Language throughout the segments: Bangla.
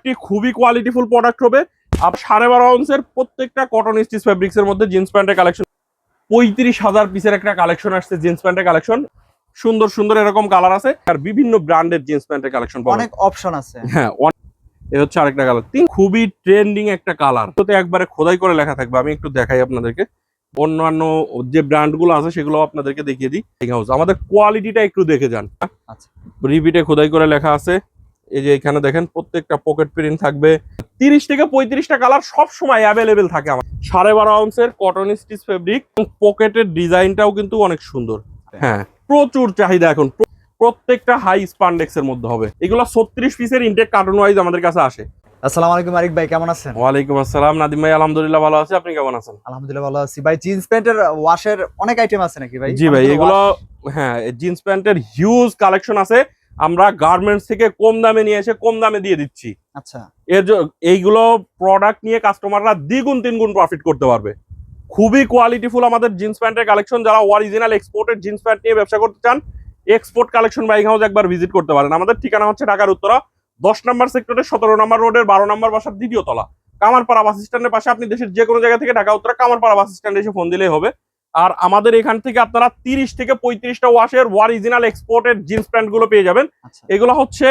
প্রোডাক্টটি খুবই কোয়ালিটিফুল প্রোডাক্ট হবে। আর সাড়ে বারো আউন্সের প্রত্যেকটা কটন স্টিচ ফেব্রিক্স এর মধ্যে জিন্স প্যান্টের কালেকশন পঁয়ত্রিশ হাজার পিসের একটা কালেকশন আসছে জিন্স প্যান্টের কালেকশন সুন্দর সুন্দর এরকম কালার আছে। আর বিভিন্ন ব্র্যান্ডের জিন্স প্যান্টের কালেকশন অনেক অপশন আছে। হ্যাঁ এ হচ্ছে আরেকটা কালার তিন খুবই ট্রেন্ডিং একটা কালার তো একবারে খোদাই করে লেখা থাকবে। আমি একটু দেখাই আপনাদেরকে। অন্যান্য যে ব্র্যান্ডগুলো আছে সেগুলো আপনাদেরকে দেখিয়ে দিই। হাউস আমাদের কোয়ালিটিটা একটু দেখে যান। আচ্ছা। রিপিটে খোদাই করে লেখা আছে। এই যে এখানে দেখেন প্রত্যেকটা পকেট প্রিন্ট থাকবে। তিরিশ থেকে পঁয়ত্রিশটা কালার সব সময় অ্যাভেলেবেল থাকে আমার। সাড়ে বারো আউন্সের কটন স্টিচ ফেব্রিক পকেটের ডিজাইনটাও কিন্তু অনেক সুন্দর। হ্যাঁ প্রচুর চাহিদা এখন। প্রত্যেকটা হাই স্পান্ডেক্স এর মধ্যে হবে। এগুলো ছত্রিশ পিসের ইনটেক কার্টুন ওয়াইজ আমাদের কাছে আসে। আসসালামু আলাইকুম আরিক ভাই কেমন আছেন? ওয়ালাইকুম আসসালাম। নাদিম ভাই আলহামদুলিল্লাহ ভালো আছে। আপনি কেমন আছেন? আলহামদুলিল্লাহ ভালো আছি ভাই। জিন্স প্যান্টের ওয়াশের অনেক আইটেম আছে নাকি ভাই? জি ভাই এগুলো হ্যাঁ জিন্স প্যান্টের হিউজ কালেকশন আছে। আমরা গার্মেন্টস থেকে কম দামে নিয়ে এসে কম দামে দিয়ে দিচ্ছি। আচ্ছা। এর এইগুলো প্রোডাক্ট নিয়ে কাস্টমাররা দ্বিগুণ তিনগুণ প্রফিট করতে পারবে। খুবই কোয়ালিটিফুল আমাদের জিন্স প্যান্টের কালেকশন যারা অরিজিনাল এক্সপোর্টের জিন্স প্যান্ট নিয়ে ব্যবসা করতে চান এক্সপোর্ট কালেকশন বাইক হাউস একবার ভিজিট করতে পারেন। আমাদের ঠিকানা হচ্ছে ঢাকার উত্তরা দশ নম্বর সেক্টরের সতেরো নম্বর রোডের বারো নম্বর বাসার দ্বিতীয় তলা। কামারপাড়া বাস স্ট্যান্ডের পাশে আপনি দেশের যে কোনো জায়গা থেকে ঢাকা উত্তরা কামারপাড়া বাস স্ট্যান্ডে এসে ফোন দিলেই হবে। আর আমাদের এখান থেকে আপনারা তিরিশ থেকে পঁয়ত্রিশটা ওয়াশের অরিজিনাল এক্সপোর্টের জিন্স প্যান্টগুলো পেয়ে যাবেন। আচ্ছা। এগুলো হচ্ছে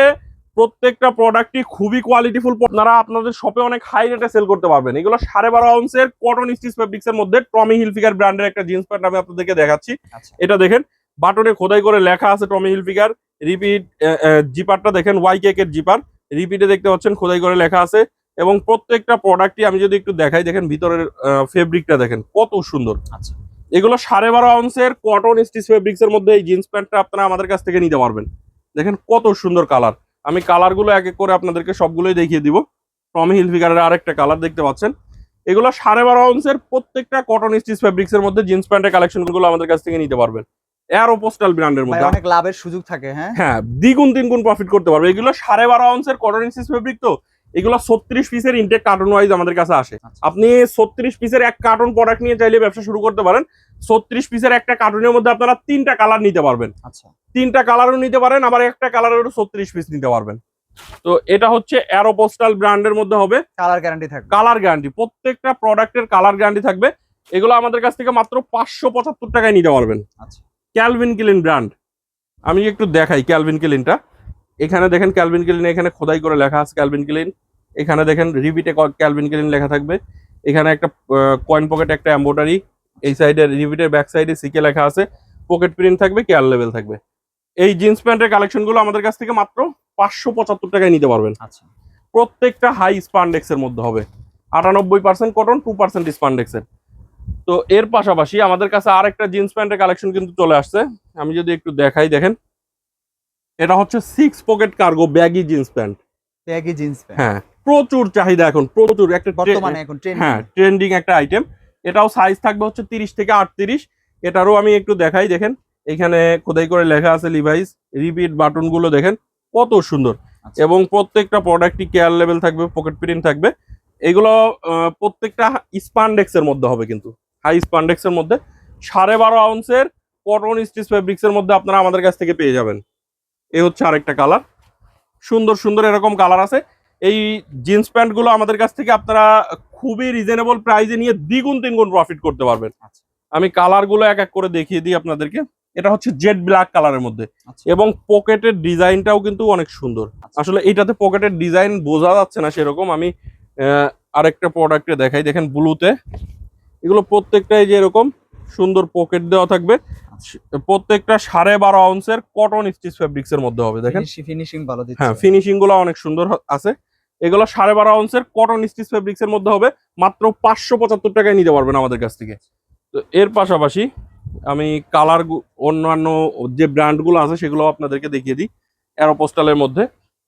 প্রত্যেকটা প্রোডাক্টই খুবই কোয়ালিটিফুল আপনারা আপনাদের শপে অনেক হাই রেটে সেল করতে পারবেন। এগুলো সাড়ে বারো আউন্সের কটন স্টিচ ফেব্রিক্স এর মধ্যে টমি হিলফিগার ব্র্যান্ডের একটা জিন্স প্যান্ট আমি আপনাদেরকে দেখাচ্ছি। আচ্ছা। এটা দেখেন বাটনে খোদাই করে লেখা আছে টমি হিলফিগার রিপিট জিপারটা দেখেন ওয়াই কেকের জিপার রিপিটে দেখতে পাচ্ছেন খোদাই করে লেখা আছে। এবং প্রত্যেকটা প্রোডাক্টই আমি যদি একটু দেখাই দেখেন ভিতরের ফেব্রিকটা দেখেন কত সুন্দর। আচ্ছা। এগুলো সাড়ে বারো আউন্সের কটন স্টিচ ফেব্রিক্স এর মধ্যে এই জিন্স প্যান্টটা আপনারা আমাদের কাছ থেকে নিতে পারবেন। দেখেন কত সুন্দর কালার আমি কালারগুলো এক এক করে আপনাদেরকে সবগুলোই দেখিয়ে দিব। টমি হিলফিগারের আরেকটা কালার দেখতে পাচ্ছেন। এগুলো সাড়ে বারো আউন্সের প্রত্যেকটা কটন স্টিচ ফেব্রিক্স এর মধ্যে জিন্স প্যান্টের কালেকশনগুলো আমাদের কাছ থেকে নিতে পারবেন। এয়ারো পোস্টাল ব্র্যান্ডের মধ্যে। অনেক লাভের সুযোগ থাকে হ্যাঁ? হ্যাঁ দ্বিগুণ তিনগুণ প্রফিট করতে পারবে। এগুলো সাড়ে বারো আউন্সের কটন স্টিচ ফেব্রিক তো। এগুলো ছত্রিশ পিসের ইনটেক কার্টুন ওয়াইজ আমাদের কাছে আসে। আচ্ছা। আপনি ছত্রিশ পিসের এক কার্টুন প্রোডাক্ট নিয়ে চাইলে ব্যবসা শুরু করতে পারেন। ছত্রিশ পিসের একটা কার্টুনের মধ্যে আপনারা তিনটা কালার নিতে পারবেন। আচ্ছা। তিনটা কালারও নিতে পারেন আবার একটা কালারেরও ছত্রিশ পিস নিতে পারবেন। তো এটা হচ্ছে অ্যারোপোস্টাল ব্র্যান্ডের মধ্যে হবে। কালার গ্যারান্টি থাকবে। কালার গ্যারান্টি প্রত্যেকটা প্রোডাক্টের কালার গ্যারান্টি থাকবে। এগুলো আমাদের কাছ থেকে মাত্র পাঁচশো পঁচাত্তর টাকায় নিতে পারবেন। আচ্ছা। ক্যালভিন কিলিন ব্র্যান্ড আমি একটু দেখাই ক্যালভিন কিলিনটা এখানে দেখেন ক্যালভিন ক্লিন এখানে খোদাই করে লেখা আছে ক্যালভিন ক্লিন এখানে দেখেন রিবিটে ক্যালভিন ক্লিন লেখা থাকবে। এখানে একটা কয়েন পকেট একটা এম্বোটারি এই সাইডে রিবিটের ব্যাক সাইডে সিকে লেখা আছে। পকেট প্রিন্ট থাকবে কেয়ার লেভেল থাকবে। এই জিন্স প্যান্টের কালেকশনগুলো আমাদের কাছ থেকে মাত্র পাঁচশো পঁচাত্তর টাকায় নিতে পারবেন। আচ্ছা। প্রত্যেকটা হাই স্পান্ডেক্সের মধ্যে হবে। আটানব্বই পার্সেন্ট কটন টু পার্সেন্ট স্পান্ডেক্সের তো এর পাশাপাশি আমাদের কাছে আরেকটা জিন্স প্যান্টের কালেকশন কিন্তু চলে আসছে। আমি যদি একটু দেখাই দেখেন। এটা হচ্ছে six pocket cargo baggy jeans pant baggy jeans pant হ্যাঁ প্রচুর চাহিদা এখন প্রচুর একটা বর্তমানে এখন ট্রেন্ড হ্যাঁ ট্রেন্ডিং একটা আইটেম এটাও সাইজ থাকবে হচ্ছে তিরিশ থেকে আটত্রিশ। এটারও আমি একটু দেখাই দেখেন। এখানে খোদাই করে লেখা আছে লিভাইস রিপিট বাটনগুলো দেখেন কত সুন্দর। আচ্ছা। এবং প্রত্যেকটা প্রোডাক্টই কেয়ার লেভেল থাকবে পকেট প্রিন্ট থাকবে। এগুলো প্রত্যেকটা স্পান্ডেক্স এর মধ্যে হবে কিন্তু। হাই স্পান্ডেক্স এর মধ্যে। সাড়ে বারো আউন্সের কটন স্টিচ ফেব্রিক্স এর মধ্যে আপনারা আমাদের কাছ থেকে পেয়ে যাবেন। এই হচ্ছে আরেকটা কালার সুন্দর সুন্দর এরকম কালার আছে। এই জিন্স প্যান্টগুলো আমাদের কাছ থেকে আপনারা খুবই রিজনেবল প্রাইসে নিয়ে দ্বিগুণ তিনগুণ প্রফিট করতে পারবেন। আচ্ছা। আমি কালারগুলো এক এক করে দেখিয়ে দিই আপনাদেরকে। এটা হচ্ছে জেড ব্ল্যাক কালারের মধ্যে। আচ্ছা। এবং পকেটের ডিজাইনটাও কিন্তু অনেক সুন্দর। আচ্ছা। আসলে এটাতে পকেটের ডিজাইন বোঝা যাচ্ছে না সেরকম। আমি আহ, আরেকটা প্রোডাক্টে দেখাই। দেখেন ব্লুতে এগুলো প্রত্যেকটাই যে এরকম সুন্দর পকেট দেওয়া থাকবে। প্রত্যেকটা সাড়ে বারো আউন্সের কটন স্টিচ ফেব্রিক্স এর মধ্যে হবে দেখেন। ফিনিশিং ভালো হ্যাঁ ফিনিশিংগুলো অনেক সুন্দর আছে। এগুলো সাড়ে বারো আউন্সের কটন স্টিচ ফেব্রিক্স এর মধ্যে হবে। মাত্র পাঁচশো পঁচাত্তর টাকায় নিতে পারবেন আমাদের কাছ থেকে। তো এর পাশাপাশি আমি কালার অন্যান্য যে ব্র্যান্ডগুলো আছে সেগুলো আপনাদেরকে দেখিয়ে দিই। অ্যারোপোস্টালের মধ্যে।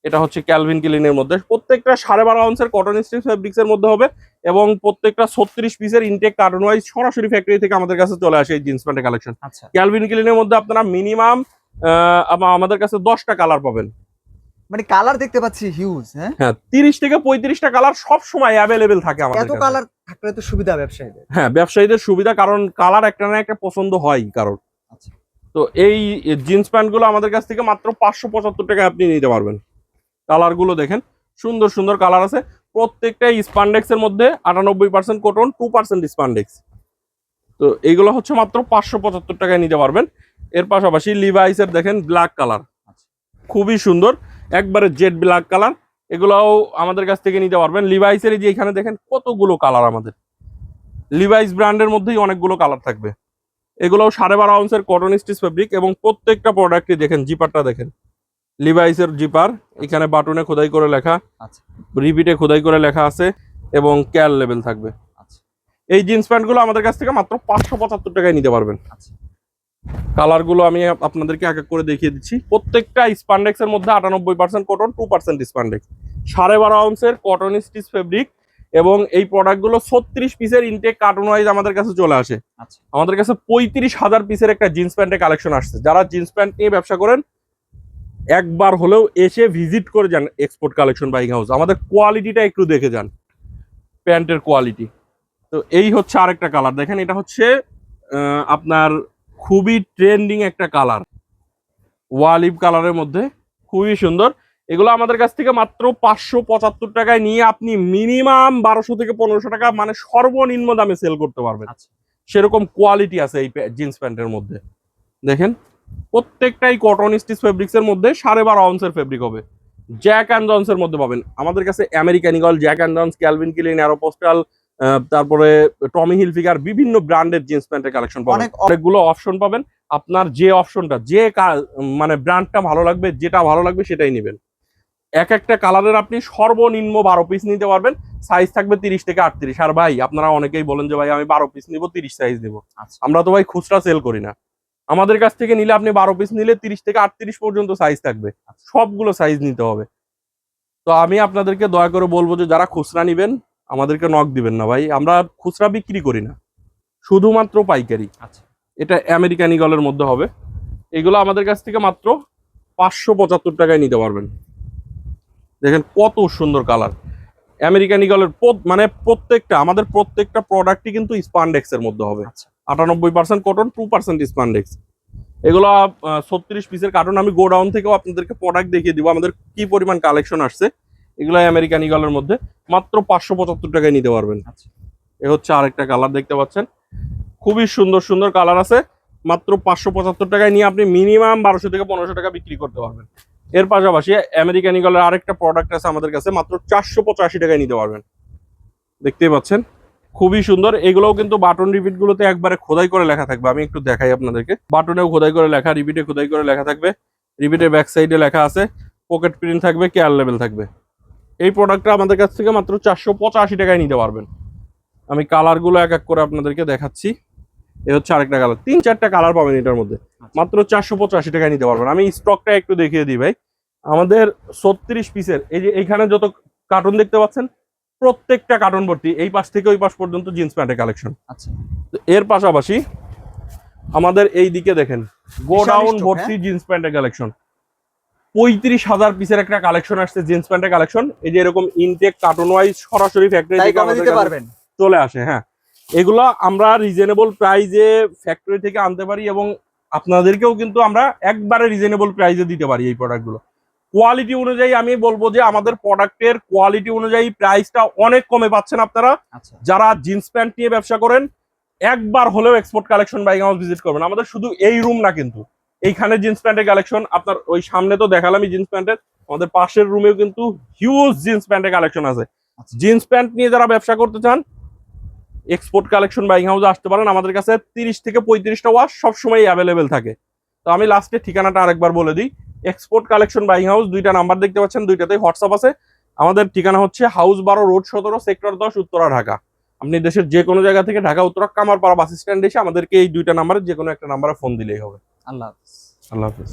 এটা হচ্ছে ক্যালভিন কিলিনের মধ্যে। প্রত্যেকটা সাড়ে বারো আউন্সের কটন স্টিচ ফেব্রিক্স এর মধ্যে হবে এবং প্রত্যেকটা ছত্রিশ পিসের ইনটেক কার্টন ওয়াইজ সরাসরি ফ্যাক্টরি থেকে আমাদের কাছে চলে আসে এই জিন্স প্যান্টের কালেকশন ক্যালভিন কিলিনের মধ্যে আপনারা মিনিমাম আমাদের কাছে দশটা কালার পাবেন। মানে কালার দেখতে পাচ্ছি হিউজ হ্যাঁ? হ্যাঁ তিরিশ থেকে পঁয়ত্রিশটা কালার সব সময় অ্যাভেলেবেল থাকে আমাদের এত কালার থাকলে তো সুবিধা ব্যবসায়ীদের। হ্যাঁ ব্যবসায়ীদের সুবিধা কারণ কালার একটা না একটা পছন্দ হয় কারণ আচ্ছা। তো এই জিন্স প্যান্টগুলো আমাদের কাছ থেকে মাত্র পাঁচশো পঁচাত্তর টাকায় আপনি নিতে পারবেন। কালারগুলো দেখেন সুন্দর সুন্দর কালার আছে। প্রত্যেকটাই স্পান্ডেক্সের মধ্যে আটানব্বই percent cotton two percent spandex তো এইগুলো হচ্ছে মাত্র পাঁচশো পঁচাত্তর টাকায় নিতে পারবেন। এর পাশাপাশি লিভাইসের দেখেন ব্ল্যাক কালার খুবই সুন্দর একবারে জেড ব্ল্যাক কালার এগুলাও আমাদের কাছ থেকে নিতে পারবেন। লিভাইসের যে এখানে দেখেন কতগুলো কালার আমাদের। লিভাইস ব্র্যান্ডের মধ্যেই অনেকগুলো কালার থাকবে। এগুলোও সাড়ে বারো আউন্সের কটন স্টিচ ফেব্রিক এবং প্রত্যেকটা প্রোডাক্টই দেখেন জিপারটা দেখেন। লিভাইসের জিপার এখানে বাটনে খোদাই করে লেখা। আচ্ছা। রিপিটে খোদাই করে লেখা আছে এবং ক্যাল লেভেল থাকবে। আচ্ছা। এই জিন্স প্যান্টগুলো আমাদের কাছ থেকে মাত্র পাঁচশো পঁচাত্তর টাকায় নিতে পারবেন। আচ্ছা। কালারগুলো আমি আপনাদেরকে এক এক করে দেখিয়ে দিচ্ছি। প্রত্যেকটা স্পান্ডেক্সের মধ্যে আটানব্বই percent cotton two percent spandex সাড়ে বারো আউন্সের কটন স্টিচ ফেব্রিক এবং এই প্রোডাক্টগুলো ছত্রিশ পিসের ইনটেক কার্টুন ওয়াইজ আমাদের কাছে চলে আসে। আচ্ছা। আমাদের কাছে পঁয়ত্রিশ হাজার পিসের একটা জিন্স প্যান্টের কালেকশন আসছে। যারা জিন্স প্যান্ট নিয়ে ব্যবসা করেন একবার হলেও এসে ভিজিট করে যান এক্সপোর্ট কালেকশন বাইং হাউস আমাদের কোয়ালিটিটা একটু দেখে যান প্যান্টের কোয়ালিটি তো এই হচ্ছে আরেকটা কালার দেখেন এটা হচ্ছে আপনার খুবই ট্রেন্ডিং একটা কালার ওয়ালিভ কালারের মধ্যে খুবই সুন্দর। এগুলো আমাদের কাছ থেকে মাত্র পাঁচশো পঁচাত্তর টাকায় নিয়ে আপনি মিনিমাম বারোশো থেকে পনেরোশো টাকা মানে সর্বনিম্ন দামে সেল করতে পারবেন। আচ্ছা। সেরকম কোয়ালিটি আছে এই জিন্স প্যান্টের মধ্যে। দেখেন প্রত্যেকটাই কটন স্টিচ ফেব্রিক্স এর মধ্যে সাড়ে বারো আউন্সের ফেব্রিক হবে। জ্যাক অ্যান্ড জনসের মধ্যে পাবেন। আমাদের কাছে American Eagle Jack and Jones Calvin Klein Aeropostale তারপরে টমি হিল হিলফিগার বিভিন্ন ব্র্যান্ডের জিন্স প্যান্টের কালেকশন পাবেন। অনেকগুলো অপশন পাবেন। আপনার যে অপশনটা যে মানে ব্র্যান্ডটা ভালো লাগবে যেটা ভালো লাগবে সেটাই নেবেন। এক একটা কালারের আপনি সর্বনিম্ন বারো পিস নিতে পারবেন। সাইজ থাকবে তিরিশ থেকে আটত্রিশ। আর ভাই আপনারা অনেকেই বলেন যে ভাই আমি বারো পিস নিব তিরিশ সাইজ নিব। আচ্ছা। আমরা তো ভাই খুচরা সেল করি না। আমাদের কাছ থেকে নিলে আপনি বারো পিস নিলে তিরিশ থেকে আটত্রিশ পর্যন্ত সাইজ থাকবে। সবগুলো সাইজ নিতে হবে। তো আমি আপনাদেরকে দয়া করে বলব যে যারা খুচরা নিবেন আমাদেরকে নক দিবেন না ভাই। আমরা খুচরা বিক্রি করি না। শুধুমাত্র পাইকারি। আচ্ছা। এটা আমেরিকান ইগলের মধ্যে হবে। এগুলো আমাদের কাছ থেকে মাত্র পাঁচশো পঁচাত্তর টাকায় নিতে পারবেন। দেখেন কত সুন্দর কালার আমেরিকান ইগলের মানে প্রত্যেকটা আমাদের প্রত্যেকটা প্রোডাক্টই কিন্তু স্পান্ডেক্সের মধ্যে হবে। আচ্ছা। আটানব্বই percent cotton two percent spandex এগুলো ছত্রিশ পিসের কার্টন আমি গোডাউন থেকেও আপনাদেরকে প্রোডাক্ট দেখিয়ে দিব। আমাদের কি পরিমাণ কালেকশন আসছে এগুলো আমেরিকান ইগলের মধ্যে। মাত্র পাঁচশো পঁচাত্তর টাকায় নিতে পারবেন। আচ্ছা। এ হচ্ছে আরেকটা কালার দেখতে পাচ্ছেন। খুবই সুন্দর সুন্দর কালার আছে। মাত্র পাঁচশো পঁচাত্তর টাকায় নিয়ে আপনি মিনিমাম বারোশো থেকে পনেরোশো টাকা বিক্রি করতে পারবেন। এর পাশাপাশি আমেরিকান ইগলের আরেকটা প্রোডাক্ট আছে আমাদের কাছে। মাত্র চারশো পঁচাশি টাকায় নিতে পারবেন। দেখতেই পাচ্ছেন? খুবই সুন্দর। এগুলোও কিন্তু বাটন রিপিট গুলোতে একবারে খোদাই করে লেখা থাকবে। আমি একটু দেখাই আপনাদেরকে। বাটনেও খোদাই করে লেখা রিপিটে খোদাই করে লেখা থাকবে। রিপিটের ব্যাক সাইডে লেখা আছে পকেট প্রিন্ট থাকবে কেয়ার লেভেল থাকবে। এই প্রোডাক্টটা আমাদের কাছ থেকে মাত্র চারশো পঁচাশি টাকায় নিতে পারবেন। আমি কালারগুলো এক এক করে আপনাদেরকে দেখাচ্ছি। এ হচ্ছে আরেকটা কালার তিন চারটা কালার পাবেন এটার মধ্যে। মাত্র চারশো পঁচাশি টাকায় নিতে পারবেন। আমি স্টকটা একটু দেখিয়ে দিই ভাই। আমাদের ছত্রিশ পিসের এই যে এইখানে যত কার্টুন দেখতে পাচ্ছেন প্রত্যেকটা কার্টুন ভর্তি এই পাশ থেকে ওই পাশ পর্যন্ত জিন্স প্যান্টের কালেকশন আচ্ছা। এর পাশাপাশি আমাদের এই দিকে দেখেন গোডাউন ভর্তি জিন্স প্যান্টের কালেকশন পঁয়ত্রিশ হাজার পিসের একটা কালেকশন আসছে জিন্স প্যান্টের কালেকশন এই যে এরকম ইনটেক কার্টুন ওয়াইজ সরাসরি ফ্যাক্টরি চলে আসে হ্যাঁ। এগুলো আমরা রিজনেবল প্রাইজে ফ্যাক্টরি থেকে আনতে পারি এবং আপনাদেরকেও কিন্তু আমরা একবারে রিজনেবল প্রাইজে দিতে পারি এই প্রোডাক্টগুলো কোয়ালিটি অনুযায়ী আমি বলব যে আমাদের প্রোডাক্টের কোয়ালিটি অনুযায়ী প্রাইসটা অনেক কমে পাচ্ছেন আপনারা। আচ্ছা। যারা জিন্স প্যান্ট নিয়ে ব্যবসা করেন একবার হলেও export collection buying house visit করবেন। আমাদের শুধু এই রুম না কিন্তু। এইখানে জিন্স প্যান্টের কালেকশন আপনার ওই সামনে তো দেখালামই জিন্স প্যান্টের আমাদের পাশের রুমেও কিন্তু হিউজ জিন্স প্যান্টের কালেকশন আছে। আচ্ছা। জিন্স প্যান্ট নিয়ে যারা ব্যবসা করতে চান এক্সপোর্ট কালেকশন বাইং হাউসে আসতে পারেন। আমাদের কাছে তিরিশ থেকে পঁয়ত্রিশটা ওয়াশ সবসময় অ্যাভেলেবেল থাকে। তো আমি লাস্টে ঠিকানাটা আরেকবার বলে দিই। এক্সপোর্ট কালেকশন বাইং হাউস দুইটা নাম্বার দেখতে পাচ্ছেন দুইটাতেই হোয়াটসঅ্যাপ আছে। আমাদের ঠিকানা হচ্ছে হাউস বারো রোড সতেরো সেক্টর দশ উত্তরা ঢাকা। আপনি দেশের যে কোনো জায়গা থেকে ঢাকা উত্তরা কামারপাড়া বাস স্ট্যান্ড এসে আমাদেরকে এই দুইটা নাম্বারে যে কোনো একটা নাম্বারে ফোন দিলেই হবে। আল্লাহ হাফেজ। আল্লাহ হাফিজ।